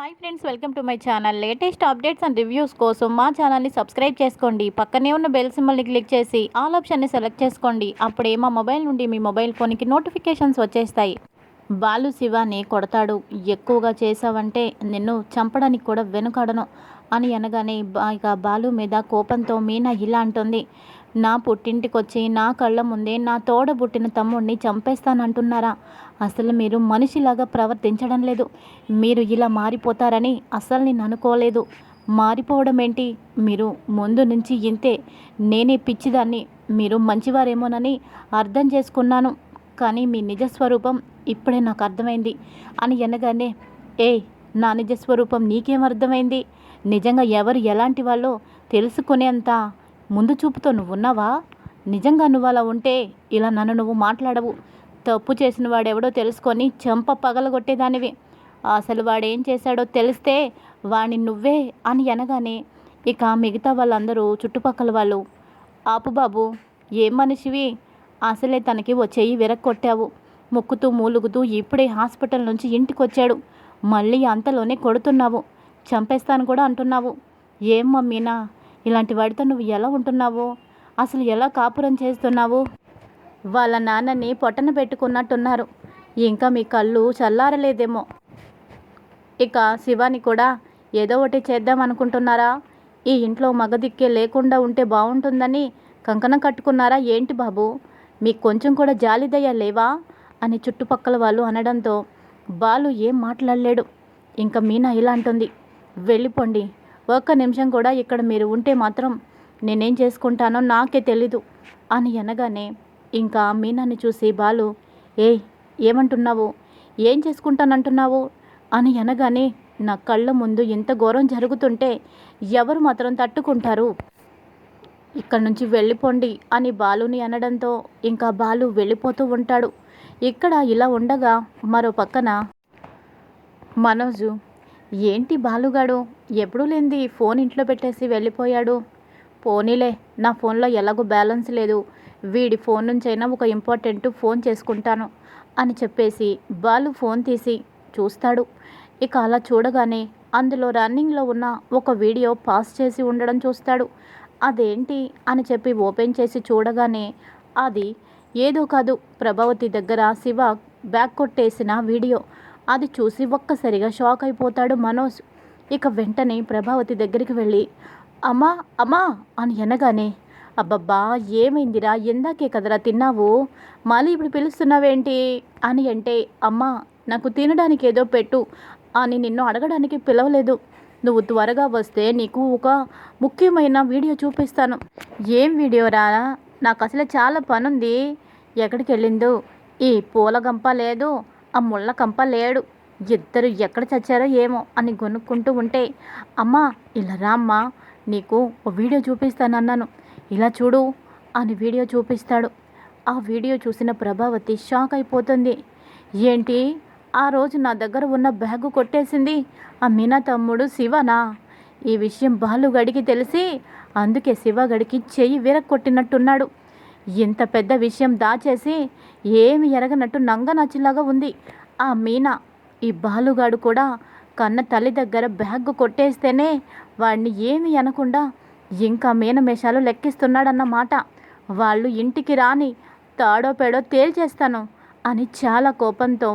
Hi friends welcome to my channel. Latest updates and reviews కోసం మా ఛానల్ని subscribe చేసుకోండి. పక్కనే ఉన్న బెల్ సింబల్ని క్లిక్ చేసి ఆల్ ఆప్షన్ని సెలెక్ట్ చేసుకోండి. అప్పుడే మా మొబైల్ నుండి మీ మొబైల్ ఫోన్కి నోటిఫికేషన్స్ వచ్చేస్తాయి. బాలు శివాని కొడతాడు. ఎక్కువగా చేసావంటే నిన్ను చంపడానికి కూడా వెనుకడను అని అనగానే ఇక బాలు మీద కోపంతో మీనా ఇలా అంటుంది. నా పుట్టింటికొచ్చి నా కళ్ళ ముందే నా తోడబుట్టిన తమ్ముడిని చంపేస్తానంటున్నారా? అసలు మీరు మనిషిలాగా ప్రవర్తించడం లేదు. మీరు ఇలా మారిపోతారని అసలు నేను అనుకోలేదు. మారిపోవడం ఏంటి మీరు ముందు నుంచి ఇంతే. నేనే పిచ్చిదాన్ని. మీరు మంచివారేమోనని అర్థం చేసుకున్నాను. కానీ మీ నిజస్వరూపం ఇప్పుడే నాకు అర్థమైంది. అని అనగానే ఏ నా నిజస్వరూపం నీకేం అర్థమైంది? నిజంగా ఎవరు ఎలాంటి వాళ్ళో తెలుసుకునేంత ముందు చూపుతో నువ్వు ఉన్నావా నిజంగా నువ్వు అలా ఉంటే ఇలా నన్ను నువ్వు మాట్లాడవు. తప్పు చేసిన వాడెవడో తెలుసుకొని చెంప పగలగొట్టేదానివి. అసలు వాడేం చేశాడో తెలిస్తే వాడిని నువ్వే అని అనగానే ఇక మిగతా వాళ్ళందరూ చుట్టుపక్కల వాళ్ళు ఆపు బాబు ఏం మనిషివి? అసలే తనకి ఓ చెయ్యి విరక్కొట్టావు. ముక్కుతూ మూలుగుతూ ఇప్పుడే హాస్పిటల్ నుంచి ఇంటికి వచ్చాడు మళ్ళీ అంతలోనే కొడుతున్నావు. చంపేస్తాను కూడా అంటున్నావు. ఏం మమ్మీనా? ఇలాంటి వాడితో నువ్వు ఎలా ఉంటున్నావు? అసలు ఎలా కాపురం చేస్తున్నావు? వాళ్ళ నాన్నని పొట్టన పెట్టుకున్నట్టున్నారు. ఇంకా మీ కళ్ళు చల్లారలేదేమో. ఇక శివాని కూడా ఏదో ఒకటి చేద్దాం అనుకుంటున్నారా ఈ ఇంట్లో మగదిక్కే లేకుండా ఉంటే బాగుంటుందని కంకణం కట్టుకున్నారా ఏంటి బాబు? మీకు కొంచెం కూడా జాలిదయ్య లేవా? అని చుట్టుపక్కల వాళ్ళు అనడంతో బాలు ఏం మాట్లాడలేడు. ఇంకా మీనా ఇలా అంటుంది. వెళ్ళిపోండి. ఒక్క నిమిషం కూడా ఇక్కడ మీరు ఉంటే మాత్రం నేనేం చేసుకుంటానో నాకే తెలీదు అని అనగానే ఇంకా మీనాన్ని చూసి బాలు ఏయ్ ఏమంటున్నావు? ఏం చేసుకుంటానంటున్నావు? అని అనగానే నా కళ్ళ ముందు ఇంత ఘోరం జరుగుతుంటే ఎవరు మాత్రం తట్టుకుంటారు. ఇక్కడ నుంచి వెళ్ళిపోండి అని బాలుని అనడంతో ఇంకా బాలు వెళ్ళిపోతూ ఉంటాడు. ఇక్కడ ఇలా ఉండగా మరో పక్కన మనోజు ఏంటి బాలుగాడు? ఎప్పుడూ లేనిది ఫోన్ ఇంట్లో పెట్టేసి వెళ్ళిపోయాడు. పోనీలే నా ఫోన్లో ఎలాగో బ్యాలెన్స్ లేదు. వీడి ఫోన్ నుంచైనా ఒక ఇంపార్టెంట్ ఫోన్ చేసుకుంటాను అని చెప్పేసి బాలు ఫోన్ తీసి చూస్తాడు. ఇక అలా చూడగానే అందులో రన్నింగ్లో ఉన్న ఒక వీడియో పాస్ చేసి ఉండడం చూస్తాడు. అదేంటి అని చెప్పి ఓపెన్ చేసి చూడగానే అది ఏదో కాదు ప్రభావతి దగ్గర శివ బ్యాక్ కొట్టేసిన వీడియో. అది చూసి ఒక్కసారిగా షాక్ అయిపోతాడు మనోజ్. ఇక వెంటనే ప్రభావతి దగ్గరికి వెళ్ళి అమ్మా అమ్మా అని అనగానే అబ్బబ్బా ఏమైందిరా? ఎందాకే కదరా తిన్నావు? మళ్ళీ ఇప్పుడు పిలుస్తున్నావేంటి? అని అంటే అమ్మా నాకు తినడానికి ఏదో పెట్టు అని నిన్ను అడగడానికి పిలవలేదు. నువ్వు త్వరగా వస్తే నీకు ఒక ముఖ్యమైన వీడియో చూపిస్తాను. ఏం వీడియో రా? నాకు అసలు చాలా పనుంది. ఎక్కడికి వెళ్ళిందో ఈ పూల గంప లేదు. ఆ ముళ్ళ కంప లేడు. ఇద్దరు ఎక్కడ చచ్చారో ఏమో అని కొనుక్కుంటూ ఉంటే అమ్మా ఇలా రామ్మా నీకు ఓ వీడియో చూపిస్తానన్నాను. ఇలా చూడు అని వీడియో చూపిస్తాడు. ఆ వీడియో చూసిన ప్రభావతి షాక్ అయిపోతుంది. ఏంటి? ఆ రోజు నా దగ్గర ఉన్న బ్యాగు కొట్టేసింది ఆ మీనా తమ్ముడు శివనా? ఈ విషయం బాలుగడికి తెలిసి అందుకే శివగడికి చెయ్యి విరక్కొట్టినట్టున్నాడు. ఇంత పెద్ద విషయం దాచేసి ఏమి ఎరగనట్టు నంగనచ్చిలాగా ఉంది. ఆ మీనా ఈ బాలుగాడు కూడా కన్న తల్లి దగ్గర బ్యాగ్ కొట్టేస్తేనే వాడిని ఏమి అనకుండా ఇంకా మీనమేషాలు లెక్కిస్తున్నాడన్నమాట వాళ్ళు ఇంటికి రాని తాడో పేడో తేల్చేస్తాను అని చాలా కోపంతో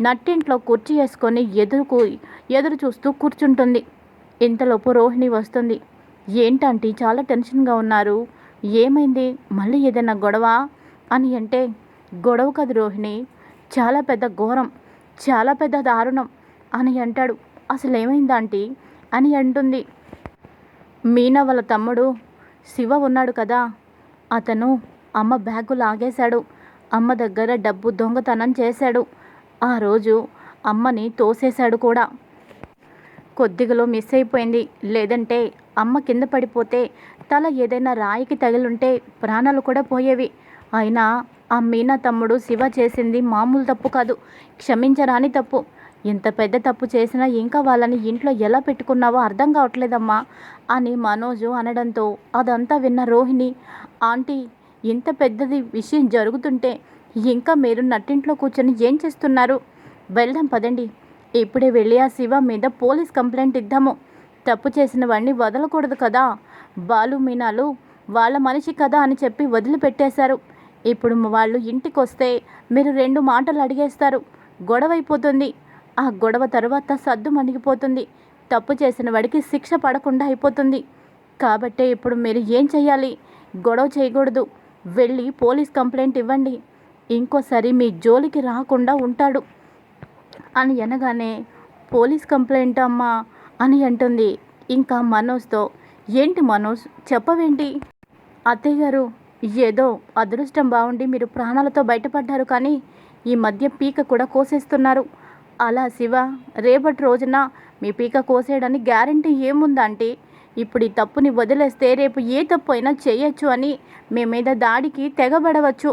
నట్టింట్లో కుర్చీ వేసుకొని ఎదురుకు ఎదురు చూస్తూ కూర్చుంటుంది. ఇంతలోపు రోహిణి వస్తుంది. ఏంటంటే చాలా టెన్షన్గా ఉన్నారు? ఏమైంది? మళ్ళీ ఏదైనా గొడవ? అని అంటే గొడవ కాదు రోహిణి. చాలా పెద్ద ఘోరం. చాలా పెద్ద దారుణం అని అంటాడు. అసలు ఏమైంది ఆంటీ? అని అంటుంది. మీనా వాళ్ళ తమ్ముడు శివ ఉన్నాడు కదా? అతను అమ్మ బ్యాగు లాగేశాడు. అమ్మ దగ్గర డబ్బు దొంగతనం చేశాడు. ఆ రోజు అమ్మని తోసేశాడు కూడా. కొద్దిగలో మిస్ అయిపోయింది. లేదంటే అమ్మ కింద పడిపోతే తల ఏదైనా రాయికి తగిలుంటే ప్రాణాలు కూడా పోయేవి. అయినా ఆ మీనా తమ్ముడు శివ చేసింది మామూలు తప్పు కాదు. క్షమించరాని తప్పు. ఎంత పెద్ద తప్పు చేసినా ఇంకా వాళ్ళని ఇంట్లో ఎలా పెట్టుకున్నావో అర్థం కావట్లేదమ్మా అని మనోజు అనడంతో అదంతా విన్న రోహిణి ఆంటీ ఇంత పెద్దది విషయం జరుగుతుంటే ఇంకా మీరు నట్టింట్లో కూర్చొని ఏం చేస్తున్నారు? వెళ్దాం పదండి. ఇప్పుడే వెళ్ళి ఆ శివ మీద పోలీస్ కంప్లైంట్ ఇద్దాము. తప్పు చేసిన వాడిని వదలకూడదు కదా. బాలు మీనాలు వాళ్ళ మనిషి కదా అని చెప్పి వదిలిపెట్టేశారు. ఇప్పుడు వాళ్ళు ఇంటికి వస్తే మీరు రెండు మాటలు అడిగేస్తారు. గొడవ అయిపోతుంది ఆ గొడవ తర్వాత సద్దు మణిగిపోతుంది తప్పు చేసిన వాడికి శిక్ష పడకుండా అయిపోతుంది. కాబట్టే ఇప్పుడు మీరు ఏం చేయాలి గొడవ చేయకూడదు. వెళ్ళి పోలీస్ కంప్లైంట్ ఇవ్వండి. ఇంకోసారి మీ జోలికి రాకుండా ఉంటాడు. అని అనగానే పోలీస్ కంప్లైంట్ అమ్మా అని అంటుంది. ఇంకా మనోజ్తో ఏంటి మనోజ్ చెప్పవేంటి? అత్తయ్య గారు ఏదో అదృష్టం బాగుండి మీరు ప్రాణాలతో బయటపడ్డారు కానీ ఈ మధ్య పీక కూడా కోసేస్తున్నారు. అలా శివ రేపటి రోజున మీ పీక కోసేయడానికి గ్యారంటీ ఏముందంటే ఇప్పుడు ఈ తప్పుని వదిలేస్తే రేపు ఏ తప్పు అయినా చేయొచ్చు అని మీ మీద దాడికి తెగబడవచ్చు.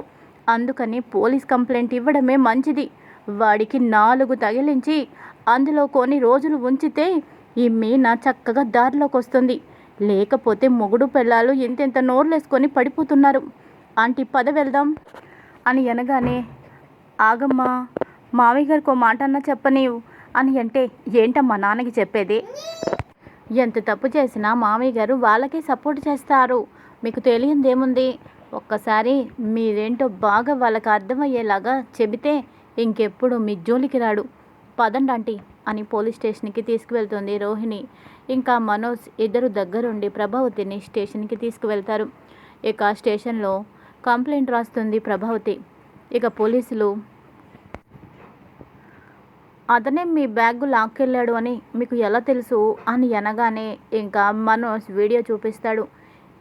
అందుకని పోలీస్ కంప్లైంట్ ఇవ్వడమే మంచిది. వాడికి నాలుగు తగిలించి అందులో కొన్ని రోజులు ఉంచితే ఈ మీన చక్కగా దారిలోకి వస్తుంది లేకపోతే మొగుడు పిల్లలు ఇంతెంత నోర్లేసుకొని పడిపోతున్నారు. ఆంటీ పద వెళ్దాం. అని అనగానే ఆగమ్మా మామయ్య గారికి ఓ మాట అన్నా చెప్పనీవు. అని అంటే ఏంటమ్మా నాన్నకి చెప్పేది? ఎంత తప్పు చేసినా మామయ్య గారు వాళ్ళకే సపోర్ట్ చేస్తారు. మీకు తెలియందేముంది? ఒక్కసారి మీరేంటో బాగా వాళ్ళకి అర్థమయ్యేలాగా చెబితే ఇంకెప్పుడు మీ జోలికి రాడు. పదండి అని పోలీస్ స్టేషన్కి తీసుకువెళ్తుంది రోహిణి. ఇంకా మనోజ్ ఇద్దరు దగ్గరుండి ప్రభావతిని స్టేషన్కి తీసుకువెళ్తారు. ఇక స్టేషన్లో కంప్లైంట్ రాస్తుంది ప్రభావతి. ఇక పోలీసులు అతనే మీ బ్యాగ్ లాక్కెళ్ళాడు అని మీకు ఎలా తెలుసు? అని అనగానే ఇంకా మనోజ్ వీడియో చూపిస్తాడు.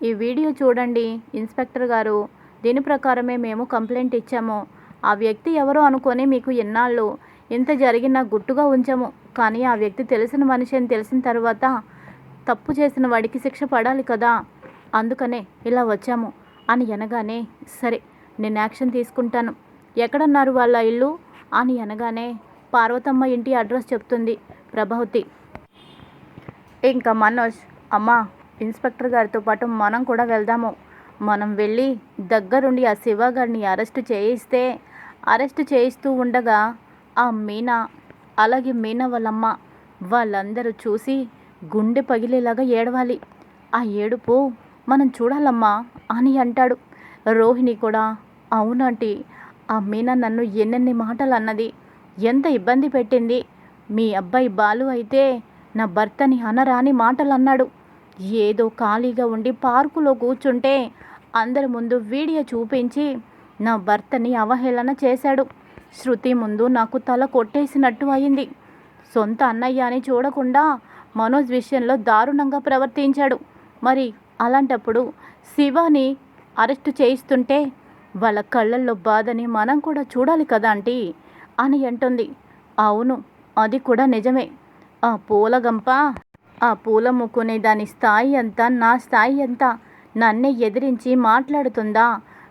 ఈ వీడియో చూడండి ఇన్స్పెక్టర్ గారు దీని ప్రకారమే మేము కంప్లైంట్ ఇచ్చాము. ఆ వ్యక్తి ఎవరో అనుకొని మీకు ఎన్నాళ్ళు ఇంత జరిగినా గుట్టుగా ఉంచాము. కానీ ఆ వ్యక్తి తెలిసిన మనిషి అని తెలిసిన తర్వాత తప్పు చేసిన వాడికి శిక్ష పడాలి కదా. అందుకనే ఇలా వచ్చాము. అని అనగానే సరే నేను యాక్షన్ తీసుకుంటాను. ఎక్కడన్నారు వాళ్ళ ఇల్లు? అని అనగానే పార్వతమ్మ ఇంటి అడ్రస్ చెప్తుంది ప్రభావతి. ఇంకా మనోజ్ అమ్మా ఇన్స్పెక్టర్ గారితో పాటు మనం కూడా వెళ్దాము. మనం వెళ్ళి దగ్గరుండి ఆ శివ గారిని అరెస్ట్ చేయిస్తే అరెస్ట్ చేయిస్తూ ఉండగా ఆ మీనా అలాగే మీనా వాళ్ళమ్మ వాళ్ళందరూ చూసి గుండె పగిలేలాగా ఏడవాలి. ఆ ఏడుపు మనం చూడాలమ్మా అని అంటాడు. రోహిణి కూడా అవునంటి ఆ మీనా నన్ను ఎన్నెన్ని మాటలు అన్నది ఎంత ఇబ్బంది పెట్టింది. మీ అబ్బాయి బాలు అయితే నా భర్తని అనరాని మాటలు అన్నాడు ఏదో ఖాళీగా ఉండి పార్కులో కూర్చుంటే అందరి ముందు వీడియో చూపించి నా భర్తని అవహేళన చేశాడు. శృతి ముందు నాకు తల కొట్టేసినట్టు అయింది. సొంత అన్నయ్య అని చూడకుండా మనోజ్ విషయంలో దారుణంగా ప్రవర్తించాడు. మరి అలాంటప్పుడు శివని అరెస్టు చేయిస్తుంటే వాళ్ళ కళ్ళల్లో బాధని మనం కూడా చూడాలి కదా ఆంటీ? అని అంటుంది. అవును అది కూడా నిజమే. ఆ పూలగంప ఆ పూల ముక్కునే దాని స్థాయి అంతా నా స్థాయి అంతా నన్నే ఎదిరించి మాట్లాడుతుందా?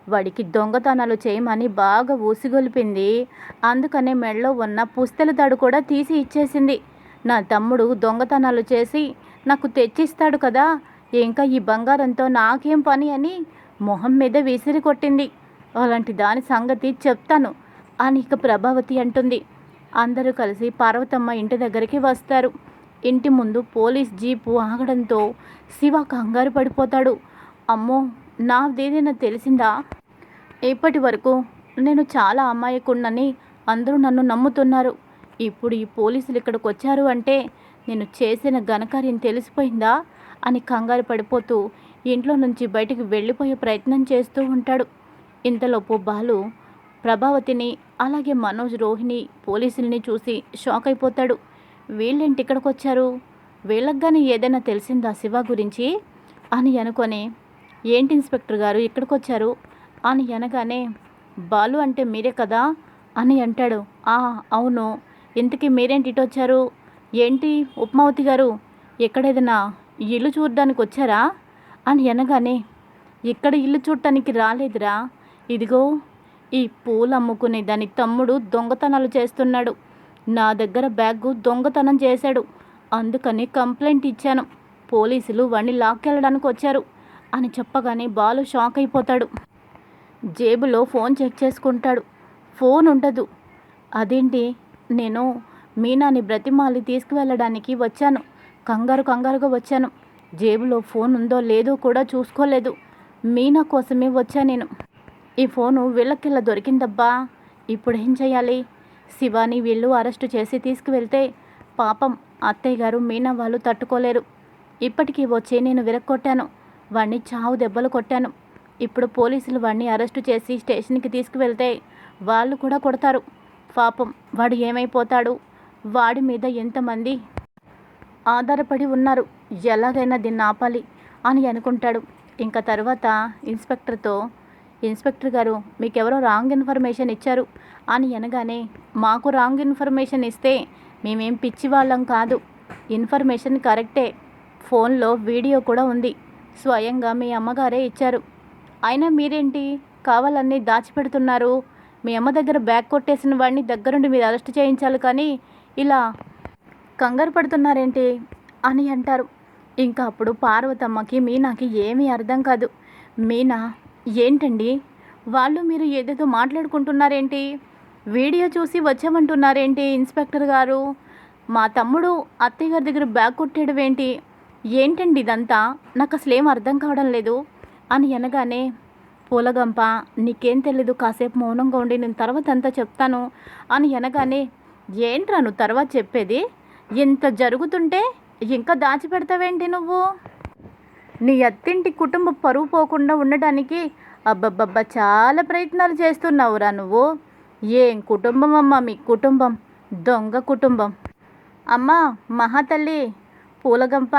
వాడికి దొంగతనాలు చేయమని బాగా ఊసిగొలిపింది. అందుకనే మెడలో ఉన్న పుస్తెల తాడు కూడా తీసి ఇచ్చేసింది. నా తమ్ముడు దొంగతనాలు చేసి నాకు తెచ్చిస్తాడు కదా ఇంకా ఈ బంగారంతో నాకేం పని అని మొహం మీద విసిరి కొట్టింది. అలాంటి దాని సంగతి చెప్తాను అని ఇక ప్రభావతి అంటుంది. అందరూ కలిసి పార్వతమ్మ ఇంటి దగ్గరికి వస్తారు. ఇంటి ముందు పోలీస్ జీపు ఆగడంతో శివ కంగారు పడిపోతాడు. అమ్మో నాదేదైనా తెలిసిందా? ఇప్పటి వరకు నేను చాలా అమాయకుడినని అందరూ నన్ను నమ్ముతున్నారు. ఇప్పుడు ఈ పోలీసులు ఇక్కడికి వచ్చారు అంటే నేను చేసిన ఘనకార్యం తెలిసిపోయిందా? అని కంగారు పడిపోతూ ఇంట్లో నుంచి బయటికి వెళ్ళిపోయే ప్రయత్నం చేస్తూ ఉంటాడు. ఇంతలోపు బాలు ప్రభావతిని అలాగే మనోజ్ రోహిణి పోలీసుల్ని చూసి షాక్ అయిపోతాడు. వీళ్ళేంటి ఇక్కడికి వచ్చారు? వీళ్ళకి కానీ ఏదైనా తెలిసిందా శివ గురించి? అని అనుకొని ఏంటి ఇన్స్పెక్టర్ గారు? ఇక్కడికి వచ్చారు అని అనగానే బాలు అంటే మీరే కదా? అని అంటాడు. ఆ అవును. ఇంతకీ మీరేంటి ఇటు వచ్చారు? ఏంటి ఉప్మావతి గారు? ఎక్కడేదైనా ఇల్లు చూడడానికి వచ్చారా? అని అనగానే ఇక్కడ ఇల్లు చూడటానికి రాలేదురా. ఇదిగో ఈ పూలు అమ్ముకునే దాని తమ్ముడు దొంగతనాలు చేస్తున్నాడు. నా దగ్గర బ్యాగ్ దొంగతనం చేశాడు. అందుకని కంప్లైంట్ ఇచ్చాను. పోలీసులు వాడిని లాక్కెళ్ళడానికి వచ్చారు. అని చెప్పగానే బాలు షాక్ అయిపోతాడు. జేబులో ఫోన్ చెక్ చేసుకుంటాడు. ఫోన్ ఉండదు. అదేంటి? నేను మీనాని బ్రతిమాలి తీసుకువెళ్ళడానికి వచ్చాను. కంగారు కంగారుగా వచ్చాను. జేబులో ఫోన్ ఉందో లేదో కూడా చూసుకోలేదు. మీనా కోసమే వచ్చా నేను. ఈ ఫోను వీళ్ళకిలా దొరికిందబ్బా. ఇప్పుడు ఏం చేయాలి? శివాని వీళ్ళు అరెస్టు చేసి తీసుకువెళ్తే పాపం అత్తయ్య గారు మీనా వాళ్ళు తట్టుకోలేరు. ఇప్పటికీ వచ్చి నేను విరక్కొట్టాను. వాణ్ణి చావు దెబ్బలు కొట్టాను. ఇప్పుడు పోలీసులు వాడిని అరెస్టు చేసి స్టేషన్కి తీసుకువెళ్తే వాళ్ళు కూడా కొడతారు. పాపం వాడు ఏమైపోతాడు? వాడి మీద ఎంతమంది ఆధారపడి ఉన్నారు? ఎలాగైనా దీన్ని ఆపాలి అని అనుకుంటాడు. ఇంకా తర్వాత ఇన్స్పెక్టర్తో ఇన్స్పెక్టర్ గారు మీకెవరో రాంగ్ ఇన్ఫర్మేషన్ ఇచ్చారు అని అనగానే మాకు రాంగ్ ఇన్ఫర్మేషన్ ఇస్తే మేమేం పిచ్చి వాళ్ళం కాదు. ఇన్ఫర్మేషన్ కరెక్టే. ఫోన్లో వీడియో కూడా ఉంది. స్వయంగా మీ అమ్మగారే ఇచ్చారు. అయినా మీరేంటి? కావాలన్నీ దాచిపెడుతున్నారు. మీ అమ్మ దగ్గర బ్యాగ్ కొట్టేసిన వాడిని దగ్గరుండి మీరు అరెస్ట్ చేయించాలి కానీ ఇలా కంగారు పడుతున్నారేంటి? అని అంటారు. ఇంకా అప్పుడు పార్వతమ్మకి మీనాకి ఏమీ అర్థం కాదు. మీనా ఏంటండి? వాళ్ళు మీరు ఏదేదో మాట్లాడుకుంటున్నారేంటి? వీడియో చూసి వచ్చామంటున్నారేంటి ఇన్స్పెక్టర్ గారు? మా తమ్ముడు అత్తయ్య గారి దగ్గర బ్యాగ్ కొట్టేయడం ఏంటి? ఏంటండి ఇదంతా? నాకు అసలు ఏం అర్థం కావడం లేదు. అని అనగానే పూలగంప నీకేం తెలీదు కాసేపు మౌనంగా ఉండి నేను తర్వాత అంతా చెప్తాను అని అనగానే ఏంట్రా నువ్వు తర్వాత చెప్పేది? ఇంత జరుగుతుంటే ఇంకా దాచిపెడతావేంటి నువ్వు? నీ అత్తింటి కుటుంబ పరువు పోకుండా ఉండడానికి అబ్బబ్బబ్బా చాలా ప్రయత్నాలు చేస్తున్నావురా నువ్వు. ఏం కుటుంబం అమ్మా మీ కుటుంబం? దొంగ కుటుంబం. అమ్మా మహాతల్లి పూలగంప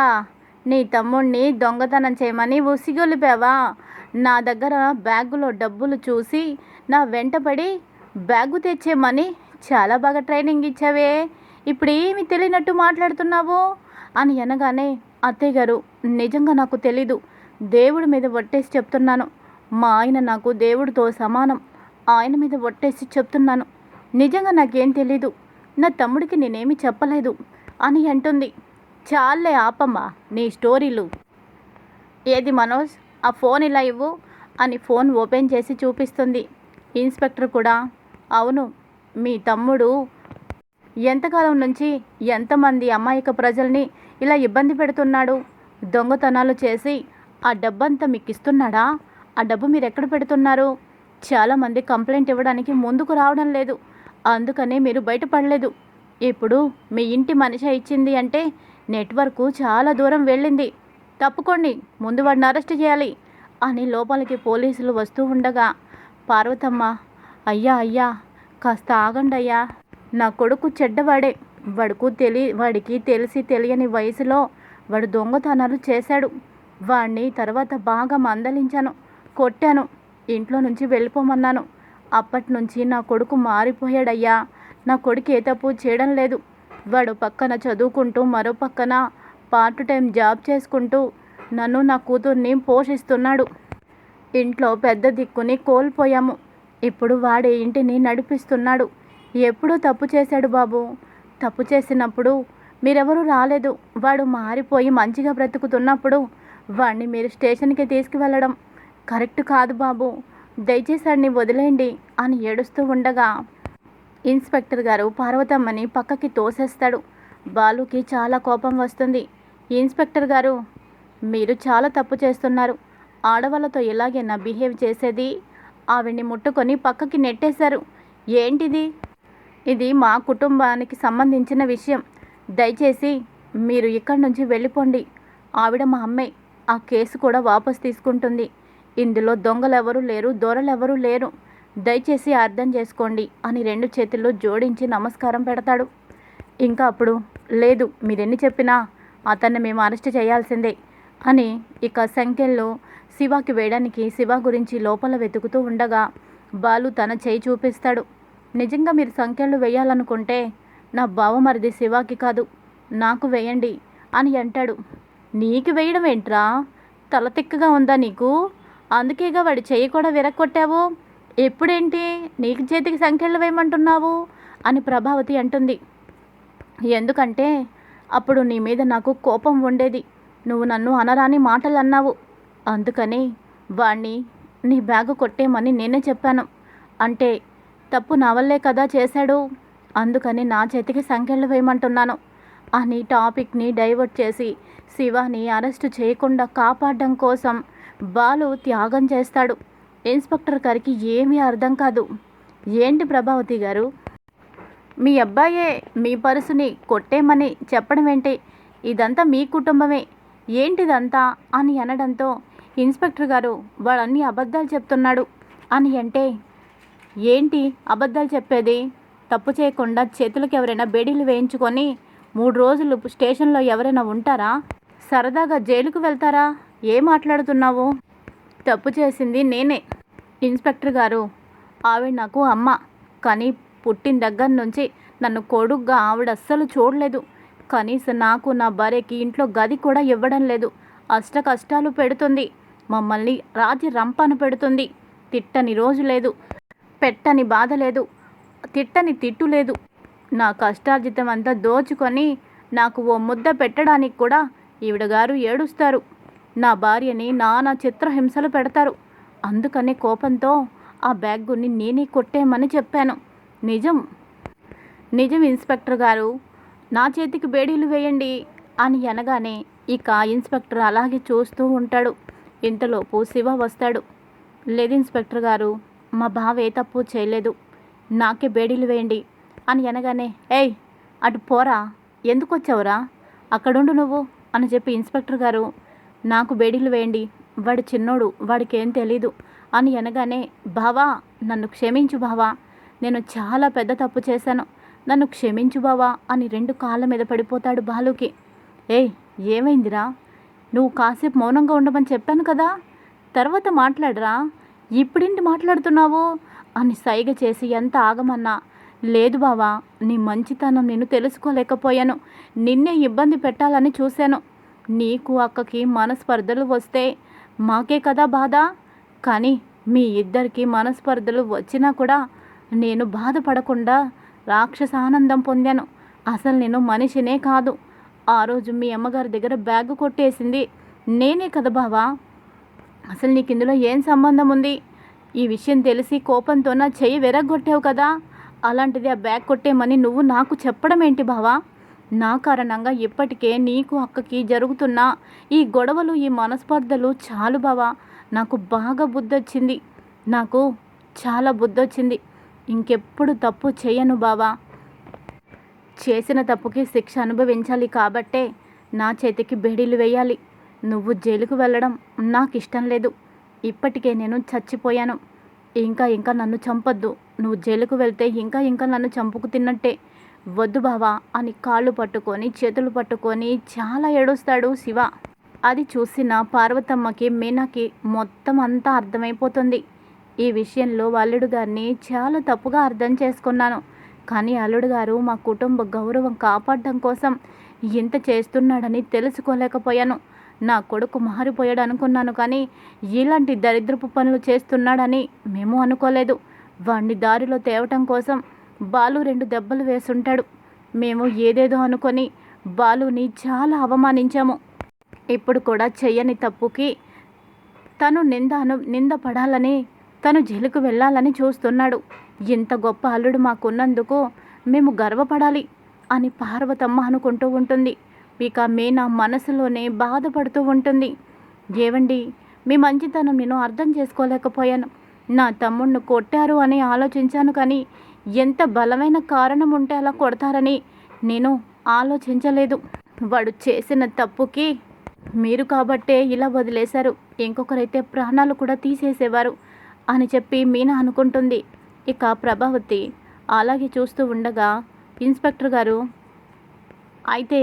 నీ తమ్ముణ్ణి దొంగతనం చేయమని ఉసిగొలిపావా? నా దగ్గర బ్యాగులో డబ్బులు చూసి నా వెంటపడి బ్యాగు తెచ్చేమని చాలా బాగా ట్రైనింగ్ ఇచ్చావే. ఇప్పుడు ఏమి తెలియనట్టు మాట్లాడుతున్నావు? అని అనగానే అత్తయ్య గారు నిజంగా నాకు తెలీదు. దేవుడి మీద ఒట్టేసి చెప్తున్నాను. మా ఆయన నాకు దేవుడితో సమానం. ఆయన మీద ఒట్టేసి చెప్తున్నాను. నిజంగా నాకేం తెలీదు. నా తమ్ముడికి నేనేమి చెప్పలేదు అని అంటుంది. చాలే ఆపమ్మా నీ స్టోరీలు. ఏది మనోజ్? ఆ ఫోన్ ఇలా ఇవ్వు అని ఫోన్ ఓపెన్ చేసి చూపిస్తుంది. ఇన్స్పెక్టర్ కూడా అవును మీ తమ్ముడు ఎంతకాలం నుంచి ఎంతమంది అమాయక ప్రజల్ని ఇలా ఇబ్బంది పెడుతున్నాడు? దొంగతనాలు చేసి ఆ డబ్బంతా మీకు ఇస్తున్నాడా ఆ డబ్బు మీరు ఎక్కడ పెడుతున్నారు? చాలామంది కంప్లైంట్ ఇవ్వడానికి ముందుకు రావడం లేదు. అందుకనే మీరు బయటపడలేదు. ఇప్పుడు మీ ఇంటి మనిషి ఇచ్చింది అంటే నెట్వర్క్ చాలా దూరం వెళ్ళింది. తప్పుకోండి ముందు వాడిని అరెస్ట్ చేయాలి అని లోపలికి పోలీసులు వస్తూ ఉండగా పార్వతమ్మ అయ్యా అయ్యా కాస్త ఆగండి అయ్యా. నా కొడుకు చెడ్డవాడే. వాడుకు తెలి వాడికి తెలిసి తెలియని వయసులో వాడు దొంగతనాలు చేశాడు. వాడిని తర్వాత బాగా మందలించాను కొట్టాను ఇంట్లో నుంచి వెళ్ళిపోమన్నాను. అప్పటి నుంచి నా కొడుకు మారిపోయాడయ్యా. నా కొడుకు ఏ తప్పు చేయడం లేదు. వాడు పక్కన చదువుకుంటూ మరో పక్కన పార్ట్ టైం జాబ్ చేసుకుంటూ నన్ను నా కూతుర్ని పోషిస్తున్నాడు. ఇంట్లో పెద్ద దిక్కుని కోల్పోయాము. ఇప్పుడు వాడే ఇంటిని నడిపిస్తున్నాడు. ఎప్పుడూ తప్పు చేశాడు బాబు? తప్పు చేసినప్పుడు మీరెవరూ రాలేదు. వాడు మారిపోయి మంచిగా బ్రతుకుతున్నప్పుడు వాడిని మీరు స్టేషన్కి తీసుకువెళ్ళడం కరెక్ట్ కాదు బాబు. దయచేసి వాడిని వదిలేయండి అని ఏడుస్తూ ఉండగా ఇన్స్పెక్టర్ గారు పార్వతమ్మని పక్కకి తోసేస్తాడు. బాలుకి చాలా కోపం వస్తుంది. ఇన్స్పెక్టర్ గారు మీరు చాలా తప్పు చేస్తున్నారు. ఆడవాళ్ళతో ఎలాగైనా బిహేవ్ చేసేది? ఆవిడ్ని ముట్టుకొని పక్కకి నెట్టేశారు. ఏంటిది? ఇది మా కుటుంబానికి సంబంధించిన విషయం. దయచేసి మీరు ఇక్కడి నుంచి వెళ్ళిపోండి. ఆవిడ మా అమ్మాయి ఆ కేసు కూడా వాపస్ తీసుకుంటుంది. ఇందులో దొంగలెవరూ లేరు దొరలెవరూ లేరు. దయచేసి అర్థం చేసుకోండి అని రెండు చేతుల్లో జోడించి నమస్కారం పెడతాడు. ఇంకా అప్పుడు లేదు మీరెన్ని చెప్పినా అతన్ని మేము అరెస్ట్ చేయాల్సిందే అని ఇక సంఖ్యల్లో శివకి వేయడానికి శివ గురించి లోపల వెతుకుతూ ఉండగా బాలు తన చేయి చూపిస్తాడు. నిజంగా మీరు సంఖ్యలు వేయాలనుకుంటే నా బావమరిది శివాకి కాదు నాకు వేయండి అని అంటాడు. నీకు వేయడం ఏంట్రా? తల తిక్కగా ఉందా నీకు? అందుకేగా వాడి చెయ్యి కూడా విరక్కొట్టావు ఎప్పుడేంటి? నీకు చేతికి సంఖ్యలు వేయమంటున్నావు? అని ప్రభావతి అంటుంది. ఎందుకంటే అప్పుడు నీ మీద నాకు కోపం ఉండేది. నువ్వు నన్ను అనరాని మాటలు అన్నావు అందుకని వాణ్ణి నీ బ్యాగు కొట్టేమని నేనే చెప్పాను. అంటే తప్పు నా వల్లే కదా చేశాడు? అందుకని నా చేతికి సంఖ్యలు వేయమంటున్నాను. అని టాపిక్ని డైవర్ట్ చేసి శివాని అరెస్టు చేయకుండా కాపాడడం కోసం బాలు త్యాగం చేస్తాడు. ఇన్స్పెక్టర్ గారికి ఏమీ అర్థం కాదు. ఏంటి ప్రభావతి గారు? మీ అబ్బాయే మీ పరుసుని కొట్టేమని చెప్పడం ఏంటి? ఇదంతా మీ కుటుంబమే. ఏంటిదంతా అని అనడంతో ఇన్స్పెక్టర్ గారు వాడన్ని అబద్ధాలు చెప్తున్నాడు అని అంటే ఏంటి అబద్ధాలు చెప్పేది? తప్పు చేయకుండా చేతులకు ఎవరైనా బేడీలు వేయించుకొని మూడు రోజులు స్టేషన్లో ఎవరైనా ఉంటారా? సరదాగా జైలుకు వెళ్తారా? ఏం మాట్లాడుతున్నావు? తప్పు చేసింది నేనే. ఇన్స్పెక్టర్ గారు ఆవిడ నాకు అమ్మ. కానీ పుట్టిన దగ్గర నుంచి నన్ను కొడుగ్గా ఆవిడ అస్సలు చూడలేదు. కనీసం నాకు నా భార్యకి ఇంట్లో గది కూడా ఇవ్వడం లేదు. అష్ట కష్టాలు పెడుతుంది. మమ్మల్ని రాజి రంపాను పెడుతుంది. తిట్టని రోజు లేదు. పెట్టని బాధ లేదు. తిట్టని తిట్టు లేదు. నా కష్టార్జితం అంతా దోచుకొని నాకు ఓ ముద్ద పెట్టడానికి కూడా ఈవిడ గారు ఏడుస్తారు. నా భార్యని నానా చిత్రహింసలు పెడతారు. అందుకనే కోపంతో ఆ బ్యాగుని నేనే కొట్టేయమని చెప్పాను. నిజం. నిజం ఇన్స్పెక్టర్ గారు. నా చేతికి బేడీలు వేయండి అని అనగానే ఇక ఇన్స్పెక్టర్ అలాగే చూస్తూ ఉంటాడు. ఇంతలోపు శివ వస్తాడు. లేదు ఇన్స్పెక్టర్ గారు మా బావ ఏ తప్పు చేయలేదు. నాకే బేడీలు వేయండి అని అనగానే ఏయ్ అటు పోరా. ఎందుకు వచ్చావురా అక్కడుండు నువ్వు అని చెప్పి ఇన్స్పెక్టర్ గారు నాకు బేడీలు వేయండి వాడు చిన్నోడు వాడికేం తెలీదు. అని అనగానే బావా నన్ను క్షమించు బావా. నేను చాలా పెద్ద తప్పు చేశాను. నన్ను క్షమించు బావా అని రెండు కాళ్ళ మీద పడిపోతాడు బాలుకి. ఏయ్ ఏమైందిరా? నువ్వు కాసేపు మౌనంగా ఉండమని చెప్పాను కదా. తర్వాత మాట్లాడరా? ఇప్పుడేంటి మాట్లాడుతున్నావు? అని సైగ చేసి ఎంత ఆగమన్నా. లేదు బావా నీ మంచితనం నేను తెలుసుకోలేకపోయాను. నిన్నే ఇబ్బంది పెట్టాలని చూశాను. నీకు అక్కకి మనస్పర్ధలు వస్తే మాకే కదా బాధ. కానీ మీ ఇద్దరికి మనస్పర్ధలు వచ్చినా కూడా నేను బాధపడకుండా రాక్షస ఆనందం పొందాను. అసలు నేను మనిషినే కాదు. ఆ రోజు మీ అమ్మగారి దగ్గర బ్యాగ్ కొట్టేసింది నేనే కదా బావా. అసలు నీకు ఇందులో ఏం సంబంధం ఉంది? ఈ విషయం తెలిసి కోపంతో నా చెయ్యి వెరగొట్టావు కదా. అలాంటిది ఆ బ్యాగ్ కొట్టేమని నువ్వు నాకు చెప్పడం ఏంటి బావా? నా కారణంగా ఇప్పటికే నీకు అక్కకి జరుగుతున్న ఈ గొడవలు ఈ మనస్పర్ధలు చాలు బావా. నాకు బాగా బుద్ధొచ్చింది. నాకు చాలా బుద్ధొచ్చింది. ఇంకెప్పుడు తప్పు చేయను బావా. చేసిన తప్పుకి శిక్ష అనుభవించాలి కాబట్టే నా చేతికి బేడీలు వేయాలి. నువ్వు జైలుకు వెళ్ళడం నాకు ఇష్టం లేదు. ఇప్పటికే నేను చచ్చిపోయాను. ఇంకా ఇంకా నన్ను చంపొద్దు. నువ్వు జైలుకు వెళ్తే ఇంకా ఇంకా నన్ను చంపుకు తిన్నట్టే. వద్దు బావా అని కాళ్ళు పట్టుకొని చేతులు పట్టుకొని చాలా ఏడుస్తాడు శివ. అది చూసిన పార్వతమ్మకి మీనాకి మొత్తం అంతా అర్థమైపోతుంది. ఈ విషయంలో అల్లుడు గారిని చాలా తప్పుగా అర్థం చేసుకున్నాను. కానీ అల్లుడు గారు మా కుటుంబ గౌరవం కాపాడడం కోసం ఇంత చేస్తున్నాడని తెలుసుకోలేకపోయాను. నా కొడుకు మారిపోయాడు అనుకున్నాను కానీ ఇలాంటి దరిద్రపు పనులు చేస్తున్నాడని మేము అనుకోలేదు. వాణ్ణి దారిలో తేవటం కోసం బాలు రెండు దెబ్బలు వేసుంటాడు. మేము ఏదేదో అనుకొని బాలుని చాలా అవమానించాము. ఇప్పుడు కూడా చెయ్యని తప్పుకి తను నిందను నింద పడాలని తను జైలుకు వెళ్ళాలని చూస్తున్నాడు. ఇంత గొప్ప అల్లుడు మాకున్నందుకు మేము గర్వపడాలి అని పార్వతమ్మ అనుకుంటూ ఉంటుంది. ఇక మీనా మనసులోనే బాధపడుతూ ఉంటుంది. ఏవండి మీ మంచితనం నేను అర్థం చేసుకోలేకపోయాను. నా తమ్ముణ్ణి కొట్టారు అని ఆలోచించాను కానీ ఎంత బలమైన కారణం ఉంటే అలా కొడతారని నేను ఆలోచించలేదు. వాడు చేసిన తప్పుకి మీరు కాబట్టే ఇలా వదిలేశారు. ఇంకొకరైతే ప్రాణాలు కూడా తీసేసేవారు అని చెప్పి మీనా అనుకుంటుంది. ఇక ప్రభావతి అలాగే చూస్తూ ఉండగా ఇన్స్పెక్టర్ గారు అయితే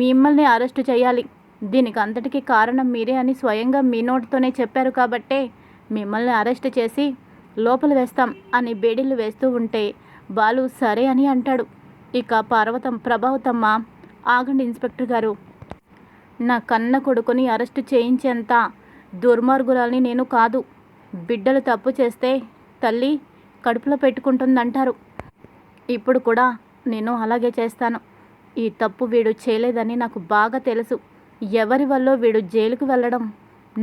మిమ్మల్ని అరెస్టు చేయాలి. దీనికి అంతటికీ కారణం మీరే అని స్వయంగా మీ నోటితోనే చెప్పారు కాబట్టే మిమ్మల్ని అరెస్ట్ చేసి లోపల వేస్తాం అని బేడీలు వేస్తూ ఉంటే బాలు సరే అని అంటాడు. ఇక పార్వతం ప్రభావతమ్మ ఆగండి ఇన్స్పెక్టర్ గారు. నా కన్న కొడుకుని అరెస్టు చేయించేంత దుర్మార్గురాల్ని నేను కాదు. బిడ్డలు తప్పు చేస్తే తల్లి కడుపులో పెట్టుకుంటుందంటారు. ఇప్పుడు కూడా నేను అలాగే చేస్తాను. ఈ తప్పు వీడు చేయలేదని నాకు బాగా తెలుసు. ఎవరి వల్ల వీడు జైలుకు వెళ్ళడం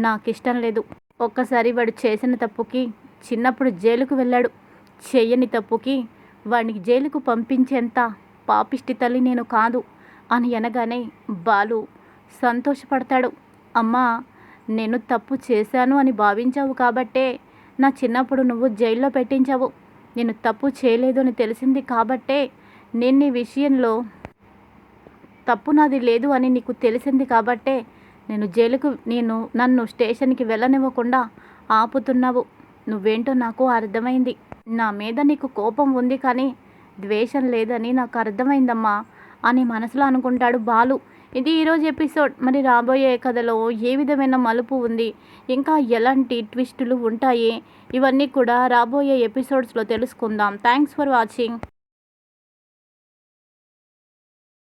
నాకు ఇష్టం లేదు. ఒక్కసారి వాడు చేసిన తప్పుకి చిన్నప్పుడు జైలుకు వెళ్ళాడు. చెయ్యని తప్పుకి వాడిని జైలుకు పంపించేంత పాపిష్టి తల్లి నేను కాదు అని అనగానే బాలు సంతోషపడతాడు. అమ్మా నేను తప్పు చేశాను అని భావించావు కాబట్టే నా చిన్నప్పుడు నువ్వు జైల్లో పెట్టించావు. నేను తప్పు చేయలేదు అని తెలిసింది కాబట్టే నేను నీ విషయంలో తప్పు నాది లేదు అని నీకు తెలిసింది కాబట్టే నేను జైలుకు నేను నన్ను స్టేషన్కి వెళ్ళనివ్వకుండా ఆపుతున్నావు. నువ్వేంటో నాకు అర్థమైంది. నా మీద నీకు కోపం ఉంది కానీ ద్వేషం లేదని నాకు అర్థమైందమ్మా అని మనసులో అనుకుంటాడు బాలు. ఇది ఈరోజు ఎపిసోడ్. మరి రాబోయే కథలో ఏ విధమైన మలుపు ఉంది? ఇంకా ఎలాంటి ట్విస్టులు ఉంటాయి? ఇవన్నీ కూడా రాబోయే ఎపిసోడ్స్లో తెలుసుకుందాం. Thanks for watching.